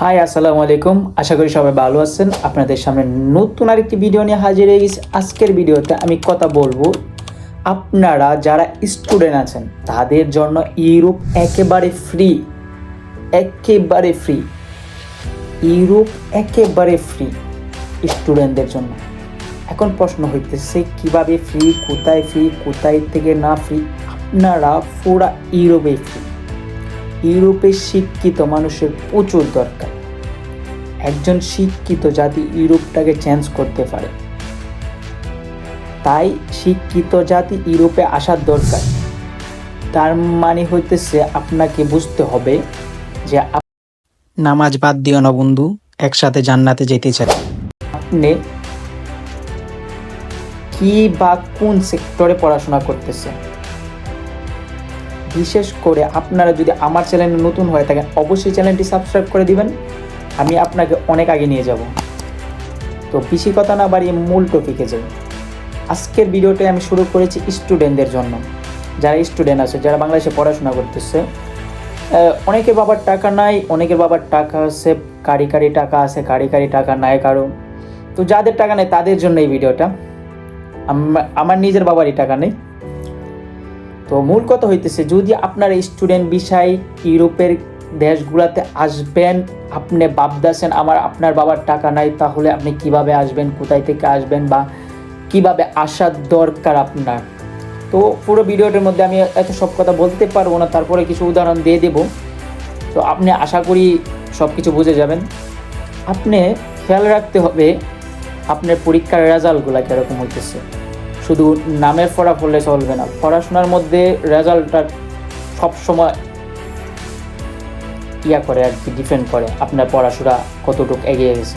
High আসসালামু আলাইকুম। আশা করি সবাই ভালো আছেন। আপনাদের সামনে নতুন আরেকটি ভিডিও নিয়ে হাজির হয়ে গেছি। আজকের ভিডিওতে আমি কথা বলব, আপনারা যারা স্টুডেন্ট আছেন, তাদের জন্য ইউরোপ একেবারে ফ্রি একেবারে ফ্রি ইউরোপ একেবারে ফ্রি স্টুডেন্টদের জন্য। এখন প্রশ্ন হইতেছে, কীভাবে ফ্রি কোথায় ফ্রি কোথায় থেকে না ফ্রি আপনারা পুরা ইউরোপে ফ্রি ইউরোপে শিক্ষিত মানুষের প্রচুর দরকার। একজন শিক্ষিত জাতি ইউরোপটাকে চেঞ্জ করতে পারে। তাই শিক্ষিত জাতি ইউরোপে আসার দরকার। তার মানে হইতেছে আপনাকে বুঝতে হবে যে নামাজ বাদ দিও না বন্ধু একসাথে জান্নাতে যেতে চাই। আপনি কি বা কোন সেক্টরে পড়াশোনা করতেছেন? বিশেষ করে আপনারা যদি আমার চ্যানেলে নতুন হয়ে থাকেন, অবশ্যই চ্যানেলটি সাবস্ক্রাইব করে দিবেন। আমি আপনাকে অনেক আগে নিয়ে যাব। তো বেশি কথা না বাড়িয়ে মূল টপিকে যাই। আজকের ভিডিওটা আমি শুরু করেছি স্টুডেন্টদের জন্য। যারা স্টুডেন্ট আছে, যারা বাংলাদেশে পড়াশোনা করতেছে অনেকের বাবার টাকা নাই, অনেকের বাবার টাকা আছে, কারি কারি টাকা আছে, কারি কারি টাকা নাই কারও। তো যাদের টাকা নেই, তাদের জন্য এই ভিডিওটা আমার নিজের বাবারই টাকা নেই। তো মূল কথা হইতেছে, যদি আপনার স্টুডেন্ট বিষয় ইউরোপের দেশগুলাতে আসবেন, আপনি ভাবতেছেন আমার, আপনার বাবার টাকা নাই, তাহলে আপনি কীভাবে আসবেন, কোথায় থেকে আসবেন বা কীভাবে আসার দরকার আপনার? তো পুরো ভিডিওটার মধ্যে আমি এত সব কথা বলতে পারব না, তারপরে কিছু উদাহরণ দিয়ে দেব। তো আপনি আশা করি সব কিছু বুঝে যাবেন। আপনি খেয়াল রাখতে হবে, আপনার পরীক্ষার রেজাল্টগুলো কীরকম হইতেছে। শুধু নামের পড়লে চলবে না। পড়াশোনার মধ্যে রেজাল্টটা সবসময় ইয়া করে আর কি, ডিপেন্ড করে আপনার পড়াশোনা কতটুকু এগিয়ে গেছে।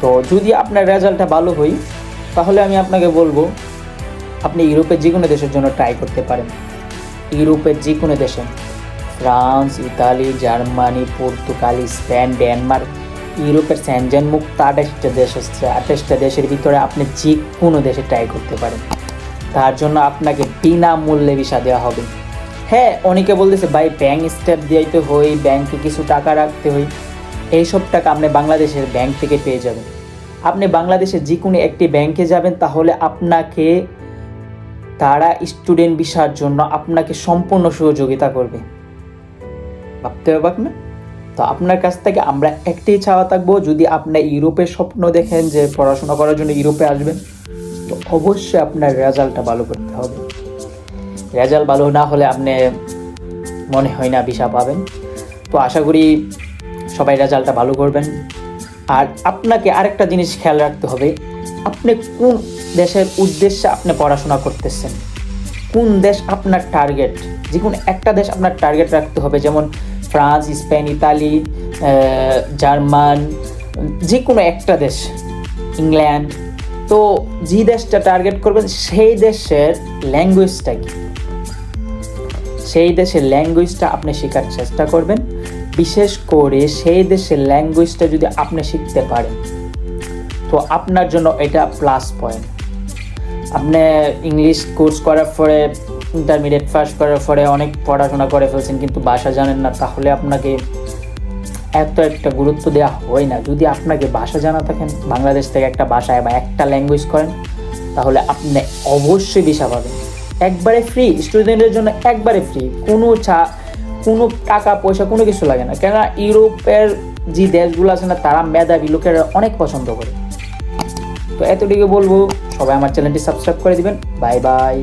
তো যদি আপনার রেজাল্টটা ভালো হই, তাহলে আমি আপনাকে বলব, আপনি ইউরোপের যে কোনো দেশের জন্য ট্রাই করতে পারেন। ইউরোপের যে কোনো দেশে, France, Italy, Germany, Portugal, Spain, Denmark ইউরোপের স্যানজেন মুক্ত আঠাশটা দেশ হচ্ছে আঠাশটা দেশের ভিতরে আপনি যে কোনো দেশে ট্রাই করতে পারেন। তার জন্য আপনাকে বিনামূল্যে ভিসা দেওয়া হবে। হ্যাঁ অনেকে বলতেছে, ভাই ব্যাংক স্টেপ দিতে হই ব্যাংকে কিছু টাকা রাখতে হই এইসব টাকা আপনি বাংলাদেশের ব্যাংক থেকে পেয়ে যাবেন। আপনি বাংলাদেশের যে কোনো একটি ব্যাংকে যাবেন, তাহলে আপনাকে, তারা স্টুডেন্ট ভিসার জন্য আপনাকে সম্পূর্ণ সহযোগিতা করবে। ভাবতে পারবেন না তো আপনার কাছ থেকে আমরা একটাই চাওয়া থাকব যদি আপনি ইউরোপের স্বপ্ন দেখেন যে পড়াশোনা করার জন্য ইউরোপে আসবেন, তো অবশ্যই আপনার রেজাল্টটা ভালো করতে হবে। রেজাল্ট ভালো না হলে আপনি মনে হয় না ভিসা পাবেন। তো আশা করি সবাই রেজাল্টটা ভালো করবেন। আর আপনাকে আরেকটা জিনিস খেয়াল রাখতে হবে, আপনি কোন দেশের উদ্দেশ্যে আপনি পড়াশোনা করতেছেন? কোন দেশ আপনার টার্গেট যে কোনো একটা দেশ আপনার টার্গেট রাখতে হবে, যেমন ফ্রান্স, স্পেন, ইতালি জার্মান, যে কোনো একটা দেশ, ইংল্যান্ড। তো যে দেশটা টার্গেট করবেন সেই দেশের ল্যাঙ্গুয়েজটা কি? সেই দেশের ল্যাঙ্গুয়েজটা আপনি শেখার চেষ্টা করবেন। বিশেষ করে সেই দেশের ল্যাঙ্গুয়েজটা যদি আপনি শিখতে পারেন, তো আপনার জন্য এটা প্লাস পয়েন্ট আপনি ইংলিশ কোর্স করার পরে ইন্টারমিডিয়েট পাস করার পরে অনেক পড়াশোনা করে ফেলছেন, কিন্তু ভাষা জানেন না, তাহলে আপনাকে এত একটা গুরুত্ব দেওয়া হয় না। যদি আপনাকে ভাষা জানা থাকেন, বাংলাদেশ থেকে একটা ভাষায় বা একটা ল্যাঙ্গুয়েজ করেন, তাহলে আপনি অবশ্যই দিশা পাবেন। একবারে ফ্রি স্টুডেন্টের জন্য একবারে ফ্রি কোনো চা, কোনো টাকা, পয়সা, কোনো কিছু লাগে না। কেননা ইউরোপের যে দেশগুলো আছে না, তারা মেধাবী লোকেরা অনেক পছন্দ করে। তো এতটুকু বলব। সবাই আমার চ্যানেলটি সাবস্ক্রাইব করে দিবেন। Bye bye